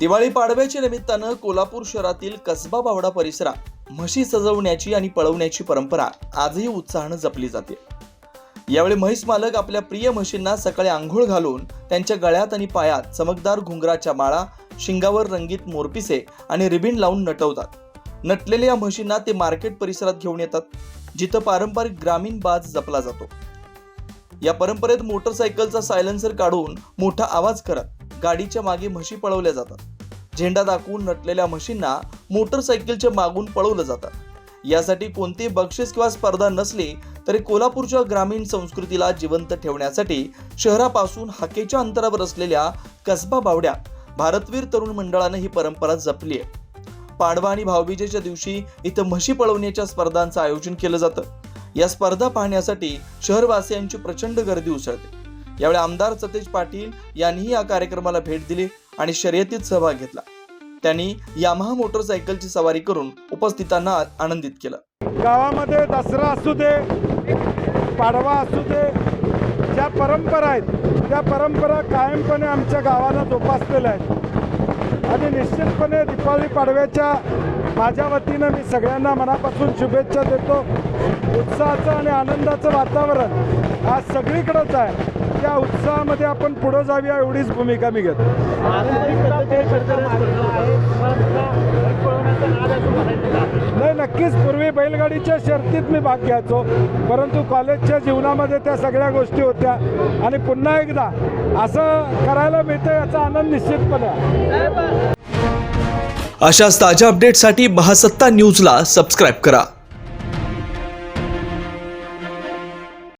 दिवाळी पाडव्याच्या निमित्तानं कोल्हापूर शहरातील कसबा बावडा परिसरात म्हशी सजवण्याची आणि पळवण्याची परंपरा आजही उत्साहानं जपली जाते. यावेळी म्हैस मालक आपल्या प्रिय म्हशींना सकाळी आंघोळ घालून त्यांच्या गळ्यात आणि पायात चमकदार घुंगराच्या माळा शिंगावर रंगीत मोरपिसे आणि रिबिन लावून नटवतात. नटलेल्या या म्हशींना ते मार्केट परिसरात घेऊन येतात जिथं पारंपरिक ग्रामीण बाज जपला जातो. या परंपरेत मोटरसायकलचा सायलेन्सर काढून मोठा आवाज करत गाडीच्या मागे म्हशी पळवल्या जातात. झेंडा दाखवून नटलेल्या म्हशींना मोटरसायकलच्या मागून पळवलं जातं. यासाठी कोणते बक्षीस किंवा स्पर्धा नसली तरी कोल्हापूरच्या ग्रामीण संस्कृतीला जिवंत ठेवण्यासाठी शहरापासून हाकेच्या अंतरावर असलेल्या कसबा बावड्या भारतवीर तरुण मंडळानं ही परंपरा जपली आहे. पाडवा आणि भाऊबीजेच्या दिवशी इथं म्हशी पळवण्याच्या स्पर्धांचं आयोजन केलं जातं. या स्पर्धा पाहण्यासाठी शहरवासियांची प्रचंड गर्दी उसळते. यावेळी आमदार सतेज पाटील यांनीही या कार्यक्रमाला भेट दिली आणि शर्यतीत सहभाग घेतला. त्यांनी यामाहा मोटरसायकलची सवारी करून उपस्थितांना आ- आनंदित केलं. गावामध्ये दसरा असू दे पाडवा असू दे ज्या परंपरा आहेत त्या परंपरा कायमपणे आमच्या गावाला जोपासलेल्या आहेत. आणि निश्चितपणे दीपावली पाडव्याच्या माझ्या वतीनं मी सगळ्यांना मनापासून शुभेच्छा देतो. उत्साहाचं आणि आनंदाचं वातावरण आज सगळीकडंच आहे. त्या उत्साहामध्ये आपण पुढं जाऊया एवढीच भूमिका मी घेतो. नाही नक्कीच पूर्वी बैलगाडीच्या शर्तीत मी भाग घ्यायचो परंतु कॉलेजच्या जीवनामध्ये त्या सगळ्या गोष्टी होत्या. आणि पुन्हा एकदा असं करायला मिळतं याचा आनंद निश्चितपणे. अशाच ताज्या अपडेटसाठी महासत्ता न्यूजला सबस्क्राईब करा.